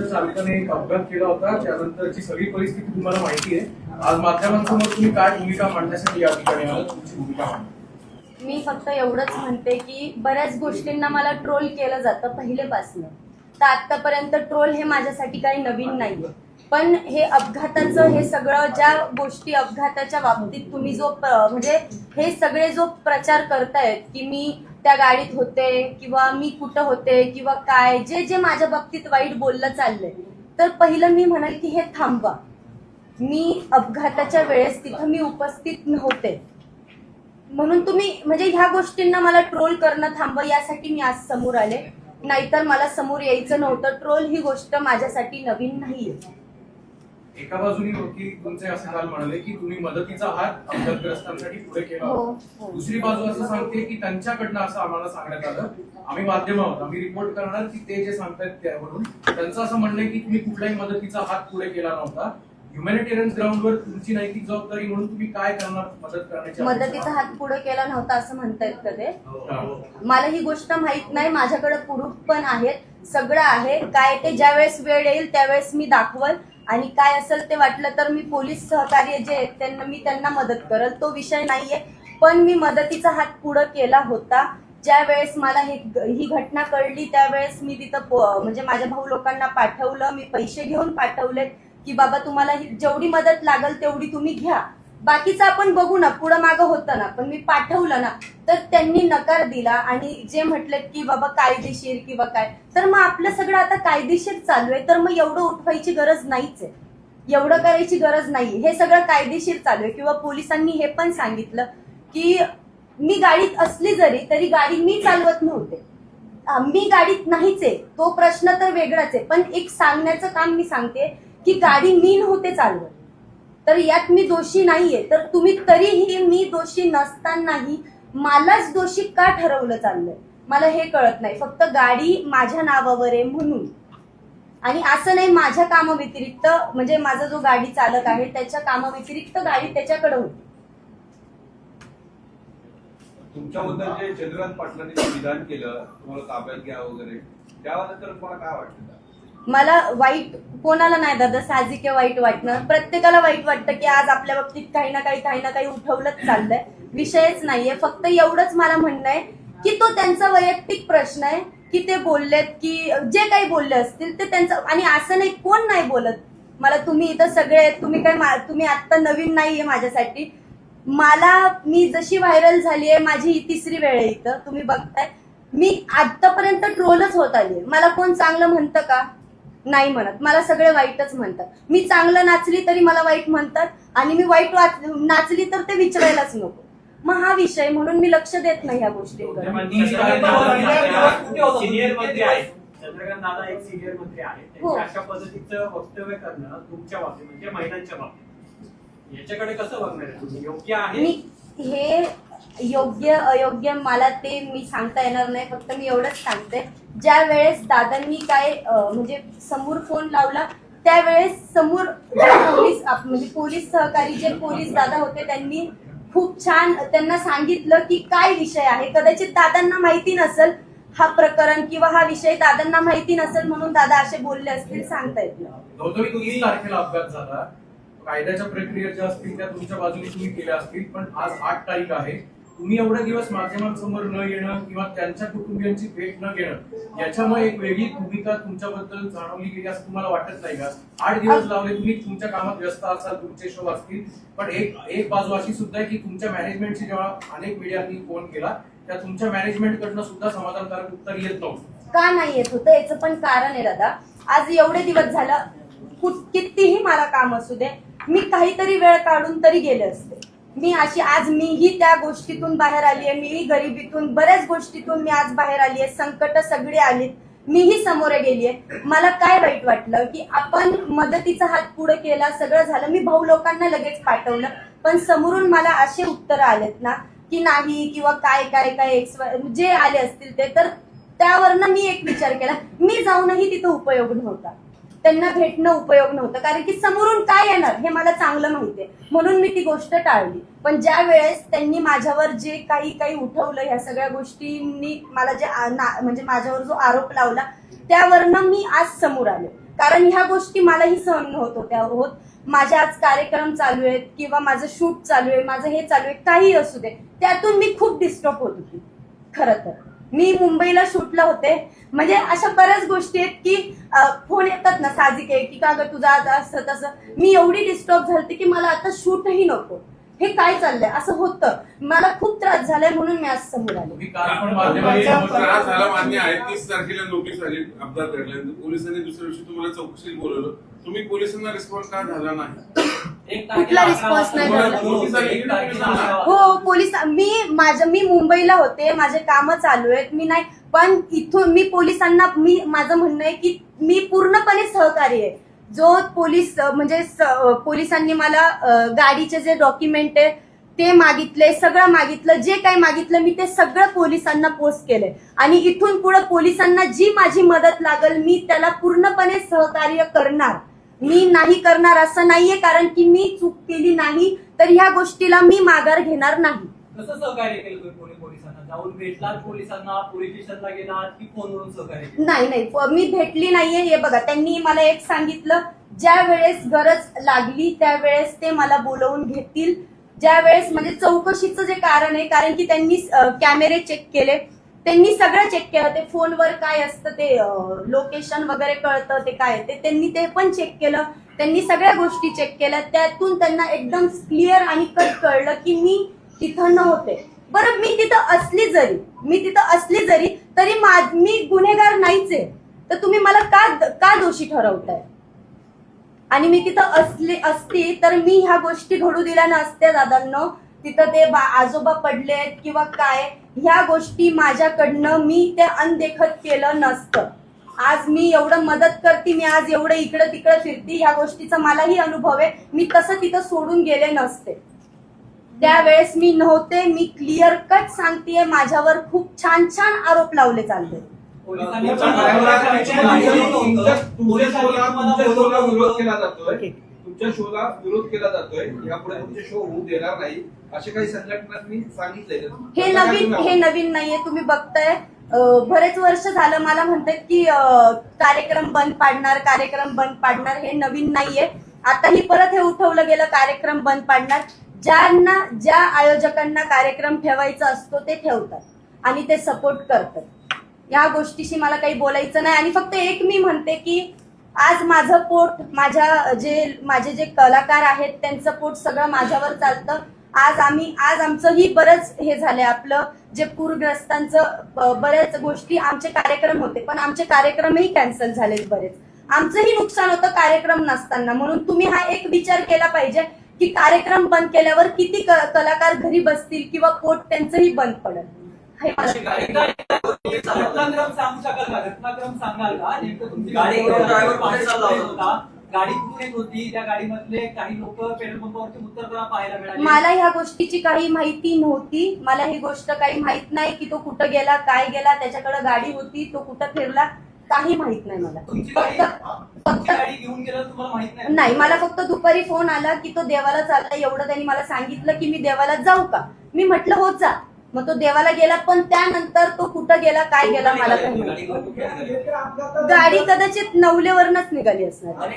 तुमच्या चालकाने एक अपघात केला होता. त्यानंतरची सगळी परिस्थिती तुम्हाला माहिती आहे. आज माध्यमांसमोर तुम्ही काय भूमिका मांडण्यासाठी या ठिकाणी आलात तुमची भूमिका मांडा. मी फक्त एवढंच म्हणते की बऱ्याच गोष्टींना मला ट्रोल केलं जातं पहिलेपासून. तर आतापर्यंत ट्रोल हे माझ्यासाठी काही नवीन नाही. पण हे अपघाताचं हे सगळं ज्या गोष्टी अपघाताच्या बाबतीत तुम्ही जो म्हणजे हे सगळे जो प्रचार करतायत की मी त्या गाडीत होते किंवा मी कुठं होते किंवा काय जे जे माझ्या बाबतीत वाईट बोललं चाललंय. तर पहिलं मी म्हणाल की हे थांबवा. मी अपघाताच्या वेळेस तिथं मी उपस्थित नव्हते. म्हणून तुम्ही म्हणजे ह्या गोष्टींना मला ट्रोल करणं थांबवा यासाठी मी आज समोर आले. नाहीतर मला समोर यायचं नव्हतं. ट्रोल ही गोष्ट माझ्यासाठी नवीन नाहीये. एका बाजूनी वकील तुमचे असे काल म्हणाले की तुम्ही मदतीचा हात अपघातग्रस्तांसाठी पुढे केला हो, होता. हो. दुसरी बाजू असं सांगते की त्यांच्याकडनं असं आम्हाला सांगण्यात आलं. आम्ही माध्यम आहोत. आम्ही रिपोर्ट करणार की ते जे सांगतायत त्यावरून. त्यांचं असं म्हणणं की तुम्ही कुठल्याही मदतीचा हात पुढे केला नव्हता. ह्युमॅनिटेरियन ग्राउंडवर तुमची नैतिक जबाबदारी म्हणून तुम्ही काय करणार मदत करण्याची मदतीचा हात पुढे केला नव्हता असं म्हणतायत का ते? हा. मला ही गोष्ट माहीत नाही. माझ्याकडे प्रूफ पण आहेत. सगळं आहे. काय ते ज्या वेळेस वेळ येईल त्यावेळेस मी दाखवल. आणि काय असेल ते वाटलं तर मी पोलीस सहकार्य जे आहेत त्यांना मी त्यांना मदत करल. तो विषय नाहीये. पण मी मदतीचा हात पुढे केला होता. ज्या वेळेस मला हे ही घटना कळली त्यावेळेस मी तिथं म्हणजे माझ्या भाऊ लोकांना पाठवलं. मी पैसे घेऊन पाठवले की बाबा तुम्हाला जेवढी मदत लागल तेवढी तुम्ही घ्या. बाकीचं आपण बघू ना पुढं मागं होतं ना पण मी पाठवलं ना तर त्यांनी नकार दिला आणि जे म्हटलेत की बाबा कायदेशीर किंवा काय तर मग आपलं सगळं आता कायदेशीर चालू आहे तर मग एवढं उठवायची गरज नाहीच आहे. एवढं करायची गरज नाही. हे सगळं कायदेशीर चालू आहे. किंवा पोलिसांनी हे पण सांगितलं की मी गाडीत असली जरी तरी गाडी मी चालवत नव्हते. मी गाडीत नाहीच आहे. तो प्रश्न तर वेगळाच आहे. पण एक सांगण्याचं काम मी सांगते की गाडी मी नव्हते चालवत. तर यात मी दोषी नाहीये. तर तुम्ही तरीही मी दोषी नसतानाही मलाच दोषी का ठरवलं चाललंय? मला हे कळत नाही. फक्त गाडी माझ्या नावावर आहे म्हणून. आणि असं नाही माझ्या कामाव्यतिरिक्त म्हणजे माझा जो गाडी चालक आहे त्याच्या कामाव्यतिरिक्त गाडी त्याच्याकडे होती. तुमच्याबद्दल जे चंद्रकांत पाटलांनी विधान केलं तुम्हाला ताब्यात घ्या वगैरे त्याबद्दल तुम्हाला काय वाटतं? मला वाईट कोणाला नाही दादा साहजिक आहे वाईट वाटणं. प्रत्येकाला वाईट वाटतं की आज आपल्या बाबतीत काही ना काही काही ना काही उठवलंच चाललंय. विषयच नाहीये. फक्त एवढंच मला म्हणणं आहे की तो त्यांचा वैयक्तिक प्रश्न आहे की ते बोललेत की जे काही बोलले असतील ते त्यांचं आणि असं नाही कोण नाही बोलत. मला तुम्ही इथं सगळे तुम्ही काय तुम्ही आता नवीन नाहीये माझ्यासाठी. मला मी जशी व्हायरल झाली आहे माझी ही तिसरी वेळ आहे इथं. तुम्ही बघताय. मी आतापर्यंत ट्रोलच होत आली मला कोण चांगलं म्हणतं का? नाही म्हणत. मला सगळे वाईटच म्हणतात. मी चांगलं नाचली तरी मला वाईट म्हणतात आणि मी वाईट वाच- नाचली तर ते विचारायलाच नको. मग हा विषय म्हणून मी लक्ष देत नाही ह्या गोष्टींकडे. सिनियर मंत्री आहेत. चंद्रकांत दादा एक सिनियर मंत्री आहेत. हो. त्यांच्या अशा पद्धतीचं वक्तव्य करणं तुमच्या बाबतीत म्हणजे महिलांच्या बाबतीत. याच्याकडे कसं बघणार आहे तुम्ही? योग्य आहे? मी हे योग्य अयोग्य मला ते मी सांगता येणार नाही फक्त मी एवढंच सांगते. ज्या वेळेस दादांनी काय म्हणजे समोर फोन लावला त्यावेळेस समोर पोलीस म्हणजे पोलीस सहकारी जे पोलीस दादा होते त्यांनी खूप छान त्यांना सांगितलं की काय विषय आहे. कदाचित दादांना माहिती नसेल हा प्रकरण किंवा हा विषय दादांना माहिती नसेल म्हणून दादा असे बोलले असतील सांगता येत नाही. कायद्याच्या प्रक्रिया ज्या असतील त्या तुमच्या बाजूने तुम्ही केल्या असतील पण आज आठ तारीख आहे. तुम्ही एवढे दिवस माध्यमांसमोर न येणं किंवा त्यांच्या कुटुंबियांची भेट न घेणं याच्यामुळे एक वेगळी भूमिका तुमच्याबद्दल जाणवली गेली असं तुम्हाला वाटत नाही का? आठ दिवस लावले तुम्ही तुमच्या कामात व्यस्त असाल तुमचे शो असतील पण एक एक बाजू अशी सुद्धा आहे की तुमच्या मॅनेजमेंटशी जेव्हा अनेक मीडियांनी फोन केला त्या तुमच्या मॅनेजमेंट कडनं सुद्धा समाधानकारक उत्तर येत नव्हतं. का नाही येत होतं? याचं पण कारण आहे दादा. आज एवढे दिवस झालं कितीही मला काम असू दे मी काहीतरी वेळ काढून तरी गेले असते. मी अशी आज मीही त्या गोष्टीतून बाहेर आली आहे मीही गरिबीतून बऱ्याच गोष्टीतून मी आज बाहेर आली आहे संकट सगळी आलीत मीही समोर गेली आहे. मला काय वाईट वाटलं की आपण मदतीचा हात पुढे केला सगळं झालं मी भाऊ लोकांना लगेच पाठवलं पण समोरून मला असे उत्तर आलेत ना की नाही किंवा काय काय काय एक्स जे आले असतील ते तर त्यावरनं मी एक विचार केला मी जाऊनही तिथं उपयोग नव्हता. त्यांना भेटणं उपयोग नव्हतं. कारण की समोरून काय येणार हे मला चांगलं माहितीये. म्हणून मी ती गोष्ट टाळली. पण ज्या वेळेस त्यांनी माझ्यावर जे काही काही उठवलं ह्या सगळ्या गोष्टींनी मला जे म्हणजे माझ्यावर जो आरोप लावला त्यावरनं मी आज समोर आले. कारण ह्या गोष्टी मलाही सहन होत होत्या. होत माझे आज कार्यक्रम चालू आहेत किंवा माझं शूट चालू आहे माझं हे चालू आहे काही असू दे त्यातून मी खूप डिस्टर्ब होत होती. खरं तर. मी मुंबईला शूटला होते. म्हणजे अशा बऱ्याच गोष्टी आहेत की फोन येतात ना साजिक आहे की का ग तुझं आज असं तसं. मी एवढी डिस्टर्ब झालते की मला आता शूटही नको. हे काय चाललंय? असं होतं. मला खूप त्रास झालाय म्हणून मी आज समोर आले. त्रास झाला मान्य आहे. तीस तारखेला नोटीस आली अपघात घडल्यानंतर पोलिसांनी दुसऱ्या दिवशी तुम्हाला चौकशीला बोलवलं. तुम्ही पोलिसांना रिस्पॉन्स का झाला नाही? कुठला response नाही. हो. पोलीस मी माझं मी मुंबईला होते माझे काम चालू आहेत मी नाही पण इथून मी पोलिसांना मी माझं म्हणणं आहे की मी पूर्णपणे सहकारी आहे. जो पोलीस म्हणजे पोलिसांनी मला गाडीचे जे डॉक्युमेंट आहे ते मागितले सगळं मागितलं जे काही मागितलं मी ते सगळं पोलिसांना पोस्ट केलंय. आणि इथून पुढे पोलिसांना जी माझी मदत लागल मी त्याला पूर्णपणे सहकार्य करणार. मी नाही करणार असं नाहीये कारण की मी चूक केली नाही तर ह्या गोष्टीला मी माघार घेणार नाही. कसं सहकार्य केलं तुम्ही पोलीस पोलिसांना? जाऊन भेटलात पोलिसांना पोलीस स्टेशनला गेलात की फोनवरून सहकार्य केलं? नाही नाही मी भेटली नाहीये हे बघा त्यांनी मला एक सांगितलं ज्या वेळेस गरज लागली त्यावेळेस ते मला बोलवून घेतील. ज्या वेळेस म्हणजे चौकशीचं जे कारण आहे कारण की त्यांनी कॅमेरे चेक केले. त्यांनी सगळं चेक केलं. ते फोनवर काय असतं ते लोकेशन वगैरे कळतं ते काय ते त्यांनी ते पण चेक केलं. त्यांनी सगळ्या गोष्टी चेक केल्या. त्यातून त्यांना एकदम क्लिअर आणि कट कळलं की मी तिथं नव्हते. बरं मी तिथं असली जरी मी तिथं असली जरी तरी मी गुन्हेगार नाहीच आहे. तर तुम्ही मला का का दोषी ठरवताय? आणि मी तिथं असली असती तर मी ह्या गोष्टी घडू दिल्या नसत्या दादांना. तिथं ते बा- आजोबा पडलेत किंवा काय ह्या गोष्टी माझ्याकडनं मी ते अनदेखत केलं नसतं. आज मी एवढं मदत करते मी आज एवढं इकडं तिकडं फिरते ह्या गोष्टीचा मलाही अनुभव आहे. मी तसं तिथं सोडून गेले नसते. त्यावेळेस मी नव्हते मी क्लिअर कट सांगतेय माझ्यावर खूप छान छान आरोप लावले चालले. पोलिसांनी तुमच्या शोला विरोध. केला जातोय यापुढे तुमचे शो होऊ देणार नाही असे काही संघटनांनी सांगितलंय. हे नवीन हे नवीन नाहीये तुम्ही बघताय. बरेच वर्ष झालं मला म्हणतात की कार्यक्रम बंद पाडणार कार्यक्रम बंद पाडणार हे नवीन नाहीये. आताही परत हे उठवलं गेलं कार्यक्रम बंद पाडणार. ज्यांना ज्या आयोजकांना कार्यक्रम ठेवायचा असतो ते ठेवतात आणि ते सपोर्ट करतात. या गोष्टीशी मला काही बोलायचं नाही. आणि फक्त एक मी म्हणते की आज माझं पोट माझ्या जे माझे जे कलाकार आहेत त्यांचं पोट सगळं माझ्यावर चालतं. आज आम्ही आज आमचंही बरंच हे झालंय आपलं जे पूरग्रस्तांचं बऱ्याच गोष्टी आमचे कार्यक्रम होते पण आमचे कार्यक्रमही कॅन्सल झालेत बरेच. आमचंही नुकसान होतं कार्यक्रम नसताना म्हणून तुम्ही हा एक विचार केला पाहिजे की कार्यक्रम बंद केल्यावर किती कलाकार घरी बसतील किंवा पोट त्यांचंही बंद पडेल. घटनाक्रम सांगू शकाल का घटनाक्रम सांगाल का? नेमकं तुमची गाडी घेऊन driver कुठे चालला होता? गाडी कुठे होती? त्या गाडीमधले काही लोक पेट्रोल पंपावरती उतरताना पाहायला मिळाले. मला ह्या गोष्टीची काही माहिती नव्हती. मला ही गोष्ट काही माहीत नाही की तो कुठं गेला काय गेला त्याच्याकडे गाडी होती तो कुठं फिरला काही माहीत नाही मला. तुमची गाडी फक्त तुमची गाडी घेऊन गेलं तुम्हाला माहीत नाही? नाही मला फक्त दुपारी फोन आला की तो देवाला चालला. एवढं त्यांनी मला सांगितलं की मी देवाला जाऊ का? मी म्हटलं हो जा. मग तो देवाला गेला पण त्यानंतर तो कुठं गेला काय गेला मला काही माहीत. गाडी कदाचित नवलेवरनच निघाली असणार. आणि